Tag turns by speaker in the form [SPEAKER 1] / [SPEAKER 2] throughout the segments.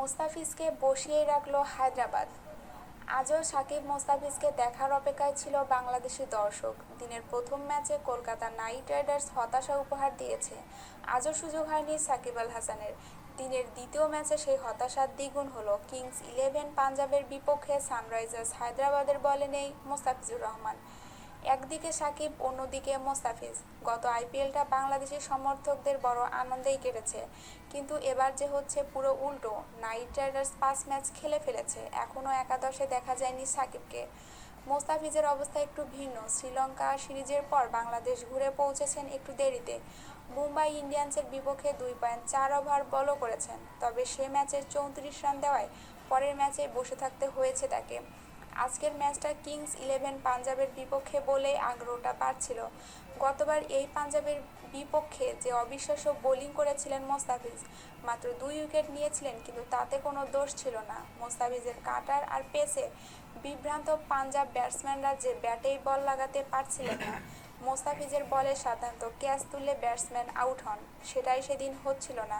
[SPEAKER 1] মোস্তাফিজকে বসিয়ে রাখল হায়দ্রাবাদ। আজও সাকিব মোস্তাফিজকে দেখার অপেক্ষায় ছিল বাংলাদেশি দর্শক। দিনের প্রথম ম্যাচে কলকাতা নাইট রাইডার্স হতাশা উপহার দিয়েছে। আজও সুযোগ হয়নি সাকিব আল হাসানের। দিনের দ্বিতীয় ম্যাচে সেই হতাশার দ্বিগুণ হলো। কিংস ইলেভেন পাঞ্জাবের বিপক্ষে সানরাইজার্স হায়দ্রাবাদের বলে নেই মোস্তাফিজুর রহমান। একদিকে সাকিব, অন্যদিকে মোস্তাফিজ। গত আইপিএলটা বাংলাদেশি সমর্থকদের বড় আনন্দেই কেটেছে। কিন্তু এবার যে হচ্ছে পুরো উল্টো, নাইট রাইডার্স পাঁচ ম্যাচ খেলে ফেলেছে। এখনও একাদশে দেখা যায়নি সাকিবকে। মোস্তাফিজের অবস্থা একটু ভিন্ন। শ্রীলঙ্কা সিরিজের পর বাংলাদেশ ঘুরে পৌঁছেছেন একটু দেরিতে। মুম্বাই ইন্ডিয়ান্সের বিপক্ষে দুই পয়েন্ট চার ওভার বলও করেছেন। তবে সে ম্যাচে চৌত্রিশ রান দেওয়ায় পরের ম্যাচে বসে থাকতে হয়েছে তাকে। আজকের ম্যাচটা কিংস ইলেভেন পাঞ্জাবের বিপক্ষে বলেই আগ্রহটা বাড়ছিল। গতবার এই পাঞ্জাবের বিপক্ষে যে অবিশ্বাস্য বোলিং করেছিলেন মোস্তাফিজ, মাত্র দুই উইকেট নিয়েছিলেন, কিন্তু তাতে কোনো দোষ ছিল না। মোস্তাফিজের কাটার আর পেসে বিভ্রান্ত পাঞ্জাব ব্যাটসম্যানরা যে ব্যাটেই বল লাগাতে পারছিলেন না, মোস্তাফিজের বলে সাধারণত ক্যাচ তুললে ব্যাটসম্যান আউট হন, সেটাই সেদিন হচ্ছিল না।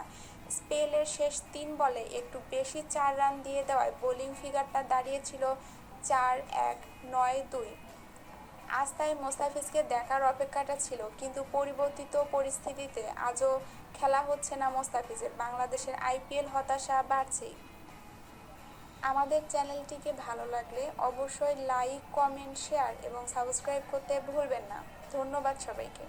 [SPEAKER 1] স্পেলের শেষ তিন বলে একটু বেশি চার রান দিয়ে দেওয়ায় বোলিং ফিগারটা দাঁড়িয়েছিল চার এক নয় দুই। তাই মোস্তাফিজকে দেখার অপেক্ষাটা ছিল, কিন্তু পরিবর্তিত পরিস্থিতিতে আজও খেলা হচ্ছে না মোস্তাফিজের। বাংলাদেশের আইপিএল হতাশা বাড়ছেই। আমাদের চ্যানেলটিকে ভালো লাগলে অবশ্যই লাইক, কমেন্ট, শেয়ার এবং সাবস্ক্রাইব করতে ভুলবেন না। ধন্যবাদ সবাইকে।